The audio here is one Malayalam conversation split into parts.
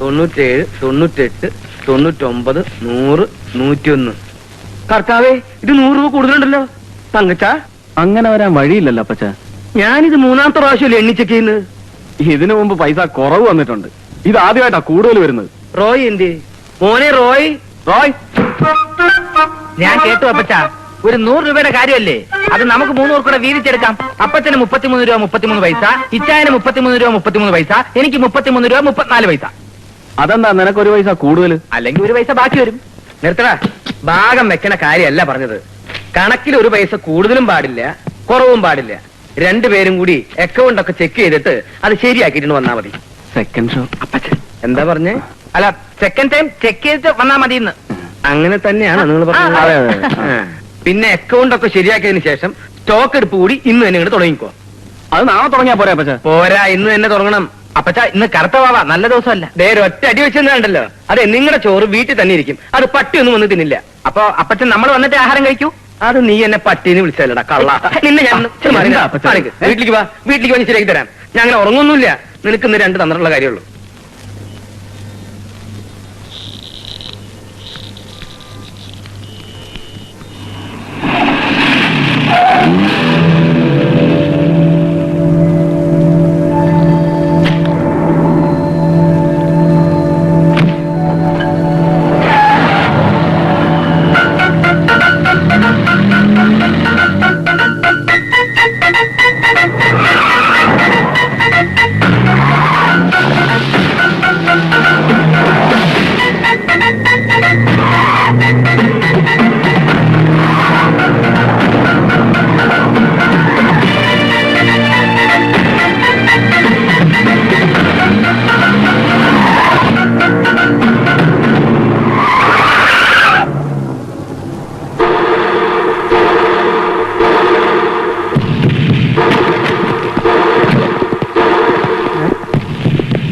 തൊണ്ണൂറ്റേഴ് തൊണ്ണൂറ്റെട്ട് തൊണ്ണൂറ്റൊമ്പത് നൂറ് നൂറ്റിയൊന്ന്. കർത്താവേ ഇത് നൂറ് രൂപ കൂടുതലുണ്ടല്ലോ. തങ്കച്ച? അങ്ങനെ വരാൻ വഴിയില്ലല്ലോ അപ്പച്ച ഞാനിത് മൂന്നാമത്തെ പ്രാവശ്യമല്ലേ എണ്ണി ചെക്ക് ചെയ്യുന്നത്? ഇതിനു മുമ്പ് പൈസ കുറവ് വന്നിട്ടുണ്ട്. ഇത് ആദ്യമായിട്ടാ കൂടുതൽ വരുന്നത്. റോയ് എന്തേ? മോനെ റോയ്. റോയ്. ഞാൻ കേട്ടു അപ്പച്ച. ഒരു നൂറ് രൂപയുടെ കാര്യമല്ലേ? അത് നമുക്ക് മൂന്ന് പേർ കൂടെ വീതിച്ചെടുക്കാം. അപ്പച്ചന് മുപ്പത്തിമൂന്ന് രൂപ മുപ്പത്തിമൂന്ന് പൈസ ഇച്ചായന് മുപ്പത്തിമൂന്ന് രൂപ മുപ്പത്തിമൂന്ന് പൈസ എനിക്ക് മുപ്പത്തിമൂന്ന് രൂപ മുപ്പത്തിനാല് പൈസ. അതെന്താ നിനക്ക് ഒരു പൈസ കൂടുതൽ അല്ലെങ്കിൽ ഒരു പൈസ ബാക്കി വരും. നിർത്തടാ. ഭാഗം വെക്കണ കാര്യമല്ല പറഞ്ഞത്. കണക്കിൽ ഒരു പൈസ കൂടുതലും പാടില്ല കുറവും പാടില്ല. രണ്ടുപേരും കൂടി അക്കൗണ്ടൊക്കെ ചെക്ക് ചെയ്തിട്ട് അത് ശരിയാക്കിയിട്ട് വന്നാ മതി. സെക്കൻഡ് ഷോ അപ്പച്ചൻ എന്താ പറഞ്ഞേ? അല്ല സെക്കൻഡ് ടൈം ചെക്ക് ചെയ്തിട്ട് വന്നാ മതി അങ്ങനെ തന്നെയാണ് നിങ്ങൾ പറഞ്ഞത്. പിന്നെ അക്കൗണ്ടൊക്കെ ശരിയാക്കിയതിന് ശേഷം സ്റ്റോക്ക് എടുപ്പ് കൂടി ഇന്ന് തന്നെ ഇങ്ങോട്ട് തുടങ്ങിക്കോ. അത് നാളെ തുടങ്ങിയാ പോരാ പോരാ ഇന്ന് തന്നെ തുടങ്ങണം. അപ്പച്ച ഇന്ന് കറുത്ത വാവ നല്ല ദിവസമല്ല. ദേ ഒറ്റ അടി വെച്ചെന്നുണ്ടല്ലോ അതെ നിങ്ങളുടെ ചോറ് വീട്ടിൽ തന്നെ ഇരിക്കും. അത് പട്ടിയൊന്നും വന്ന് തിന്നില്ല. അപ്പൊ അപ്പച്ചൻ നമ്മൾ വന്നിട്ട് ആഹാരം കഴിക്കൂ? അത് നീ എന്നെ പട്ടീന്ന് വിളിച്ചല്ലടാ കള്ള. നിന്നെ ഞാൻ ഒന്ന്. വീട്ടിലേക്ക് വാ വീട്ടിലേക്ക് വന്ന് ശരിയാക്കി തരാം. ഞാൻ അങ്ങനെ ഉറങ്ങൊന്നുമില്ല. നിനക്ക് ഇന്ന് രണ്ട് തന്നിട്ടുള്ള കാര്യമുള്ളൂ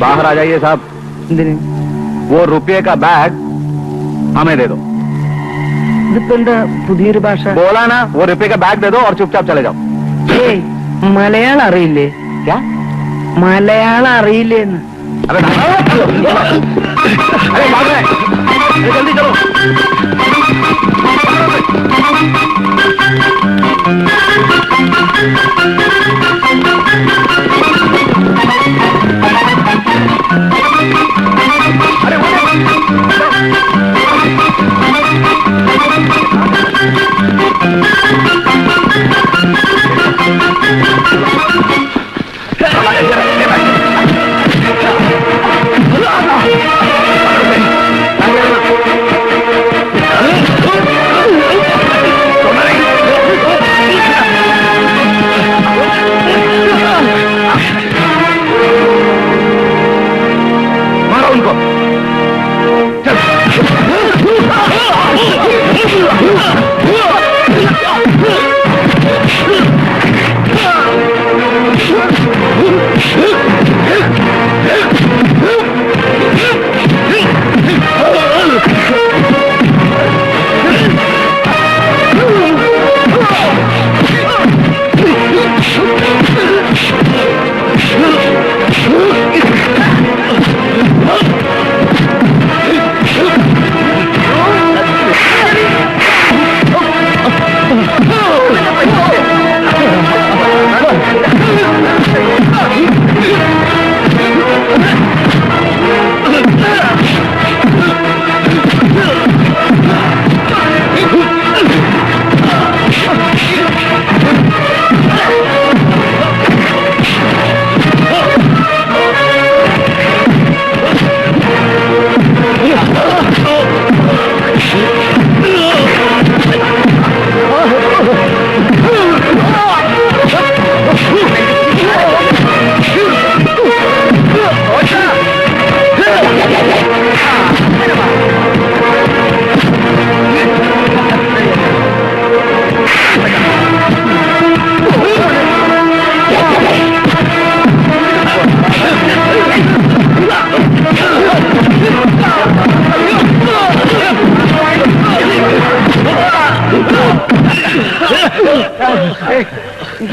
बाहर आ जाइए साहब എന്തിന് वो रुपये का बैग हमें दे दो ഇതിപ്പോ എന്താ പുതിയൊരു ഭാഷ बोला ना वो रुपये का बैग दे दो और चुपचाप चले जाओ ഏയ് മലയാളം അറിയില്ലേ क्या മലയാളം അറിയില്ലേ എന്ന് अरे Thank you.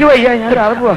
എനിക്ക് വയ്യ ഞാൻ രാവിലെ പോവാ